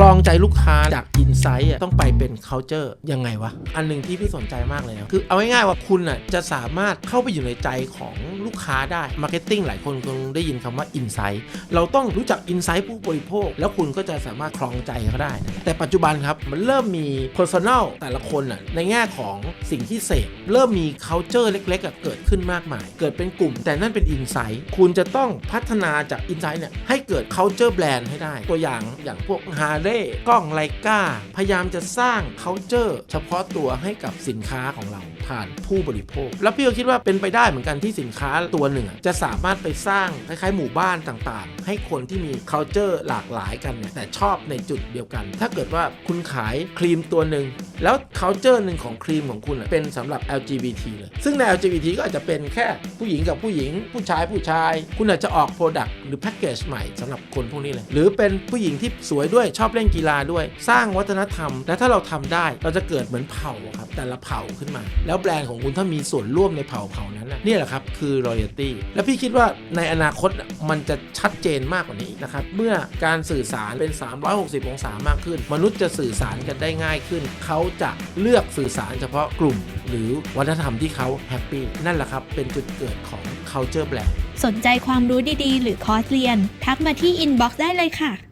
ครองใจลูกค้าจากอินไซต์ต้องไปเป็น culture ยังไงวะ อันหนึ่งที่พี่สนใจมากเลยนะคือเอาง่ายๆว่าคุณอะจะสามารถเข้าไปอยู่ในใจของลูกค้าได้ Marketing หลายคนคงได้ยินคำว่า Insight เราต้องรู้จัก Insight ผู้บริโภค แล้วคุณก็จะสามารถครองใจเขาได้ แต่ปัจจุบันครับมันเริ่มมี Personal แต่ละคนอะในแง่ของสิ่งที่เสพเริ่มมี culture เล็กๆอะเกิดขึ้นมากมาย เกิดเป็นกลุ่ม แต่นั่นเป็น Insight คุณจะต้องพัฒนาจาก Insight เนี่ยให้เกิด culture brand ให้ได้ ตัวอย่างอย่างพวก h a r l e y กล้องไลกาพยายามจะสร้าง c u เจอร์เฉพาะตัวให้กับสินค้าของเรา ผ่านผู้บริโภค แล้วพี่ก็คิดว่าเป็นไปได้เหมือนกันที่สินค้าตัวหนึ่ง จะสามารถไปสร้างคล้ายๆหมู่บ้านต่างๆ ให้คนที่มี culture หลากหลายกันเนี่ยแต่ชอบในจุดเดียวกัน ถ้าเกิดว่าคุณขายครีมตัวหนึ่งแล้ว culture หนึ่งของครีมของคุณเป็นสำหรับ LGBT เลย ซึ่งใน LGBT ก็อาจจะเป็นแค่ผู้หญิงกับผู้หญิง ผู้ชายผู้ชาย คุณอาจจะออก Product หรือ Package ใหม่สำหรับคนพวกนี้เลย หรือเป็นผู้หญิงที่สวยด้วยชอบเล่นกีฬาด้วย สร้างวัฒนธรรม และถ้าเราทำได้เราจะเกิดเหมือนเผ่าครับแต่ละเผ่าขึ้นมา แล้วแบรนด์ของคุณถ้ามีส่วนร่วมในเผ่าเผ่านั้นนี่แหละครับคือ loyalty และพี่คิดว่าในอนาคตมันจะชัดเจนมากกว่านี้นะครับ เมื่อการสื่อสารเป็น 360 องศามากขึ้น มนุษย์จะสื่อสารกันได้ง่ายขึ้น เขาจะเลือกสื่อสารเฉพาะกลุ่ม หรือวัฒนธรรมที่เขาแฮปปี้นั่นแหละครับ เป็นจุดเกิดของ culture brand สนใจความรู้ดีๆ หรือคอร์สเรียน ทักมาที่อินบ็อกซ์ได้เลยค่ะ